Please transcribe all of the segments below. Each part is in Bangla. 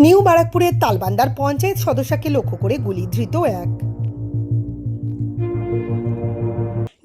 নিউ বারাকপুরের তালবান্দার পঞ্চায়েত সদস্যকে লক্ষ্য করে গুলি ধৃত এক।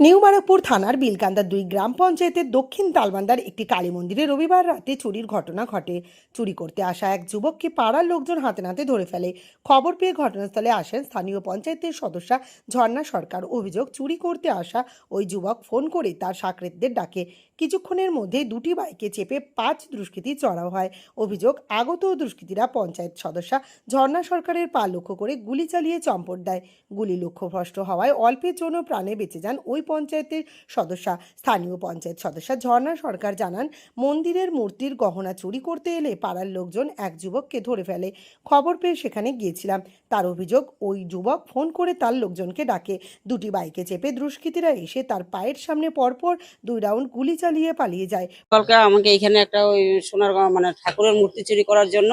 নিউ থানার বিলকান্দার দুই গ্রাম পঞ্চায়েতের দক্ষিণ তালবান্দার একটি কালী মন্দিরে রবিবার রাতে চুরির ঘটনা ঘটে। চুরি করতে আসা এক যুবককে পাড়ার লোকজন হাতে নাতে ধরে ফেলে। খবর পেয়ে ঘটনাস্থলে আসেন স্থানীয় পঞ্চায়েতের সদস্যা ঝর্ণা সরকার। অভিযোগ, চুরি করতে আসা ওই যুবক ফোন করে তার সাকরেতদের ডাকে। কিছুক্ষণের মধ্যে দুটি বাইকে চেপে পাঁচ দুষ্কৃতী চড়াও হয়। অভিযোগ, আগত দুষ্কৃতীরা পঞ্চায়েত সদস্যা ঝর্ণা সরকারের পা লক্ষ্য করে গুলি চালিয়ে চম্পট দেয়। গুলি লক্ষ্যভ্রষ্ট হওয়ায় অল্পের জন্য প্রাণে বেঁচে যান ওই পঞ্চায়েতের সদস্যা। স্থানীয় পঞ্চায়েত সদস্যা ঝর্ণা সরকার জানান, মন্দিরের মূর্তির গহনা চুরি করতে এলে পাড়ার লোকজন এক যুবককে ধরে ফেলে। খবর পেয়ে সেখানে গিয়েছিলাম। তার অভিযোগ, ওই যুবক ফোন করে তার লোকজনকে ডাকে। দুটি বাইকে চেপে দুষ্কৃতীরা এসে তার পায়ের সামনে পরপর দুই রাউন্ড গুলি চালিয়ে পালিয়ে যায়। কালকে আমাকে এখানে একটা ওই সোনার মানে ঠাকুরের মূর্তি চুরি করার জন্য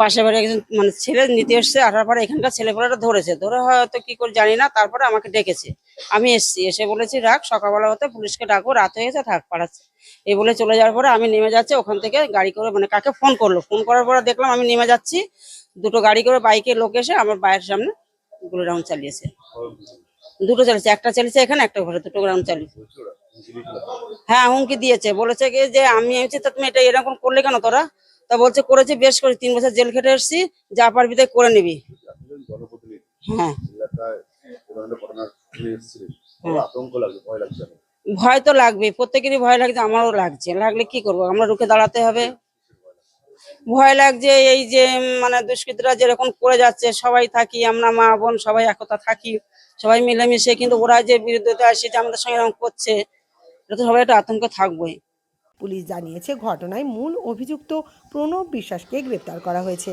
পাশে বাড়ি একজন মানে ছেলে নিতে এসছে। আসার পরে এখানকার ছেলেপেলেটা ধরেছে। ধরে হয়তো কি করে জানি না, তারপরে আমাকে ডেকেছে। আমি এসছি। এসে বলেছি, রাখ, সকালবেলা হতে পুলিশকে ডাকবো রাত হয়ে গেছে, থাক পাড়াচ্ছে এই বলে চলে যাওয়ার পরে আমি নেমে যাচ্ছি, ওখান থেকে গাড়ি করে মানে কাকে ফোন করল। ফোন করার পরে দেখলাম আমি নেমে যাচ্ছি, দুটো গাড়ি করে বাইকে লোক এসে আমার বাইরের সামনে গুলো রাউন্ড চালিয়েছে। দুটো চালিয়েছে, একটা চালিয়েছে এখানে, একটা ঘরে, দুটো রাউন্ড চালিয়েছে হ্যাঁ হুমকি দিয়েছে। বলেছে কি যে, আমি হচ্ছে, তা তুমি এটা এরকম করলে কেন তোরা? তা বলছে, করেছি, বেশ করে তিন বছর জেল খেটে এসছি, যা পারবি তাই করে নিবি। হ্যাঁ। আতঙ্ক লাগছে ভয় লাগছে ভয় তো লাগবে প্রত্যেকেরই ভয় লাগছে আমারও লাগছে। লাগলে কি করব? আমরা রুখে দাঁড়াতে হবে। ভয় লাগছে এই যে মানে দুষ্কৃতীরা যেরকম করে যাচ্ছে সবাই থাকি আমরা মা বোন সবাই একতা থাকি সবাই মিলেমিশে কিন্তু ওরা যে বিরুদ্ধে আসে যে আমাদের সঙ্গে এরকম করছে এটা তো সবাই একটা আতঙ্ক থাকবোই। পুলিশ জানিয়েছে ঘটনায় মূল অভিযুক্ত প্রণব বিশ্বাসকে গ্রেপ্তার করা হয়েছে।